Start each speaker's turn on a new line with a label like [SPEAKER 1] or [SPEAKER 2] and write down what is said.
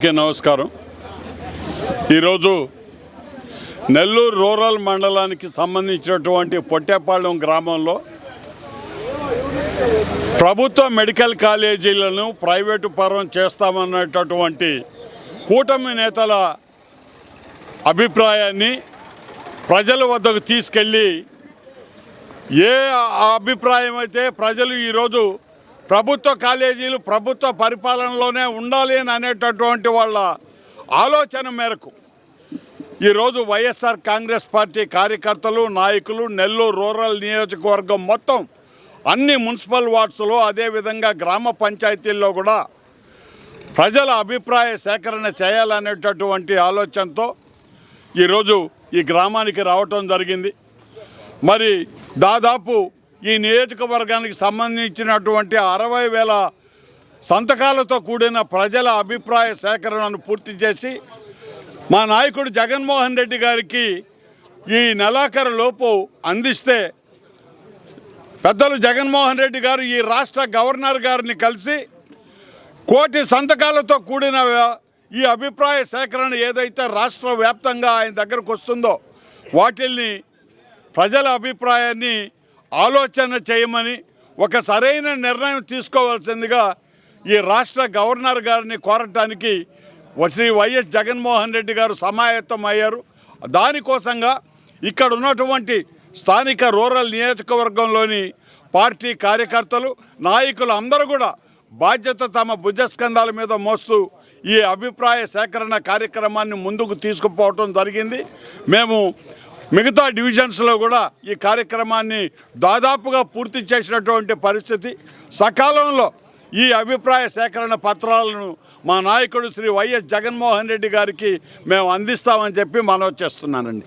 [SPEAKER 1] Okay నమస్కారం. ఈరోజు Nellore rural మండలానికి సంబంధించినటువంటి పొట్టేపాళెం గ్రామంలో ప్రభుత్వ మెడికల్ కాలేజీలను ప్రైవేటు పరం చేస్తామన్నటువంటి కూటమి నేతల అభిప్రాయాన్ని ప్రజల వద్దకు తీసుకెళ్ళి ఏ అభిప్రాయం అయితే ప్రజలు ఈరోజు ప్రభుత్వ కాలేజీలు ప్రభుత్వ పరిపాలనలోనే ఉండాలి అని అనేటటువంటి వాళ్ళ ఆలోచన మేరకు ఈరోజు వైఎస్ఆర్ కాంగ్రెస్ పార్టీ కార్యకర్తలు నాయకులు నెల్లూరు రూరల్ నియోజకవర్గం మొత్తం అన్ని మున్సిపల్ వార్డ్స్లో అదేవిధంగా గ్రామ పంచాయతీల్లో కూడా ప్రజల అభిప్రాయ సేకరణ చేయాలనేటటువంటి ఆలోచనతో ఈరోజు ఈ గ్రామానికి రావటం జరిగింది. మరి దాదాపు ఈ నియోజకవర్గానికి సంబంధించినటువంటి అరవై వేల సంతకాలతో కూడిన ప్రజల అభిప్రాయ సేకరణను పూర్తి చేసి మా నాయకుడు జగన్మోహన్ రెడ్డి గారికి ఈ నెలాఖరు లోపు అందిస్తే పెద్దలు జగన్మోహన్ రెడ్డి గారు ఈ రాష్ట్ర గవర్నర్ గారిని కలిసి కోటి సంతకాలతో కూడిన ఈ అభిప్రాయ సేకరణ ఏదైతే రాష్ట్ర వ్యాప్తంగా ఆయన దగ్గరకు వస్తుందో వాటిల్ని ప్రజల అభిప్రాయాన్ని ఆలోచన చేయమని ఒక సరైన నిర్ణయం తీసుకోవాల్సిందిగా ఈ రాష్ట్ర గవర్నర్ గారిని కోరటానికి శ్రీ వైఎస్ జగన్మోహన్ రెడ్డి గారు సమాయత్తం అయ్యారు. దానికోసంగా ఇక్కడ ఉన్నటువంటి స్థానిక రూరల్ నియోజకవర్గంలోని పార్టీ కార్యకర్తలు నాయకులు అందరూ కూడా బాధ్యత తమ భుజస్కంధాల మీద మోస్తూ ఈ అభిప్రాయ సేకరణ కార్యక్రమాన్ని ముందుకు తీసుకుపోవటం జరిగింది. మేము మిగతా డివిజన్స్లో కూడా ఈ కార్యక్రమాన్ని దాదాపుగా పూర్తి చేసినటువంటి పరిస్థితి. సకాలంలో ఈ అభిప్రాయ సేకరణ పత్రాలను మా నాయకుడు శ్రీ వైఎస్ జగన్మోహన్ రెడ్డి గారికి మేము అందిస్తామని చెప్పి మనవి చేస్తున్నానండి.